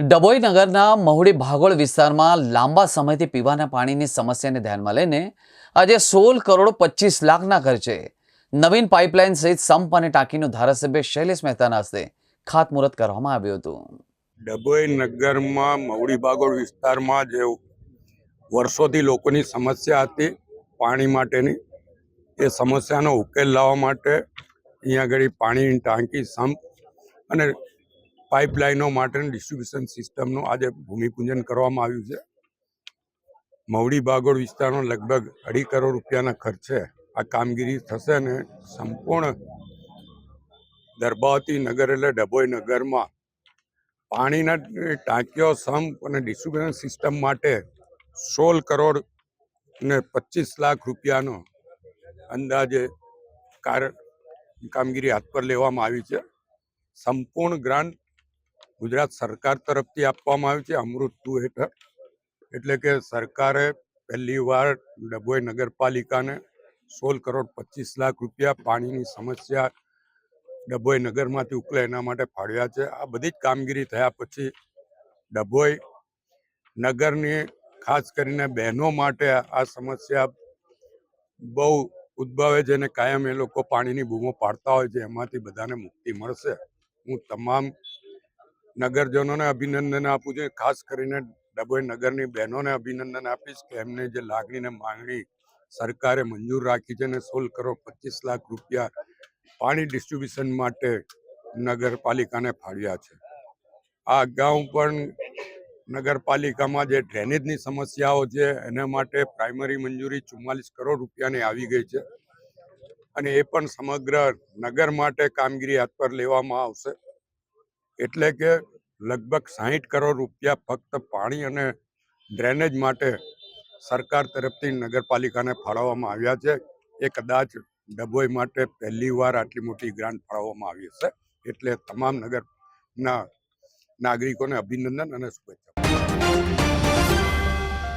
ડભોઈ નગરના મહુડી ભાગોળ વિસ્તારમાં લાંબા સમયથી પીવાના પાણીની સમસ્યાને ધ્યાનમાં લઈને આજે સોળ કરોડ પચીસ લાખના ખર્ચે નવીન પાઇપલાઇન સહિત સંપ અને ટાંકીનું ધારાસભ્ય શૈલેષ મહેતાના હસ્તે ખાતમુહૂર્ત કરવામાં આવ્યું હતું. ડભોઈ નગરમાં મહુડી ભાગોળ વિસ્તારમાં જે વર્ષોથી લોકોની સમસ્યા હતી પાણી માટેની, એ સમસ્યાનો ઉકેલ લાવવા માટે અહીંયા આગળ પાણીની ટાંકી, સંપ અને પાઇપલાઇનો માટેની ડિસ્ટ્રીબ્યુશન સિસ્ટમનું આજે ભૂમિપૂજન કરવામાં આવ્યું છે. મવડી બાગોળ વિસ્તારનો લગભગ અઢી કરોડ રૂપિયાના ખર્ચે આ કામગીરી થશે અને સંપૂર્ણ દરબાવતી નગર એટલે ડભોઈ નગરમાં પાણીના ટાંકીઓ, સંપ અને ડિસ્ટ્રીબ્યુશન સિસ્ટમ માટે સોળ કરોડ ને પચીસ લાખ રૂપિયાનો અંદાજે કાર કામગીરી હાથ પર લેવામાં આવી છે. સંપૂર્ણ ગ્રાન્ટ ગુજરાત સરકાર તરફથી આપવામાં આવ્યું છે અમૃત ટુ હેઠળ. એટલે કે સરકારે પહેલી વાર ડભોઈ નગરપાલિકાને સોળ કરોડ પચીસ લાખ રૂપિયા પાણીની સમસ્યા ડભોઈ નગરમાંથી ઉકલે એના માટે ફાળવ્યા છે. આ બધી જ કામગીરી થયા પછી ડભોઈ નગરની ખાસ કરીને બહેનો માટે આ સમસ્યા બહુ ઉદ્ભવે છે અને કાયમ એ લોકો પાણીની બૂમો પાડતા હોય છે. એમાંથી બધાને મુક્તિ મળશે. હું તમામ નગરજનોને અભિનંદન આપું છું. ખાસ કરીને ડભોઈ નગરની બહેનોને અભિનંદન આપીશ કે એમને જે લાગણીને માંગણી સરકારે મંજૂર રાખી છે અને સોળ કરોડ પચીસ લાખ રૂપિયા પાણી ડિસ્ટ્રીબ્યુશન માટે નગરપાલિકાને ફાળવ્યા છે. આ અગાઉ પણ નગરપાલિકામાં જે ડ્રેનેજની સમસ્યાઓ છે, એના માટે પ્રાઇમરી મંજૂરી ચુમ્માલીસ કરોડ રૂપિયાની આવી ગઈ છે અને એ પણ સમગ્ર નગર માટે કામગીરી હાથ પર લેવામાં આવશે. એટલે કે લગભગ સાહીઠ કરોડ રૂપિયા ફક્ત પાણી અને ડ્રેનેજ માટે સરકાર તરફથી નગરપાલિકાને ફાળવવામાં આવ્યા છે. એ કદાચ ડભોઈ માટે પહેલી વાર આટલી મોટી ગ્રાન્ટ ફાળવવામાં આવી હશે. એટલે તમામ નગરના નાગરિકોને અભિનંદન અને શુભેચ્છા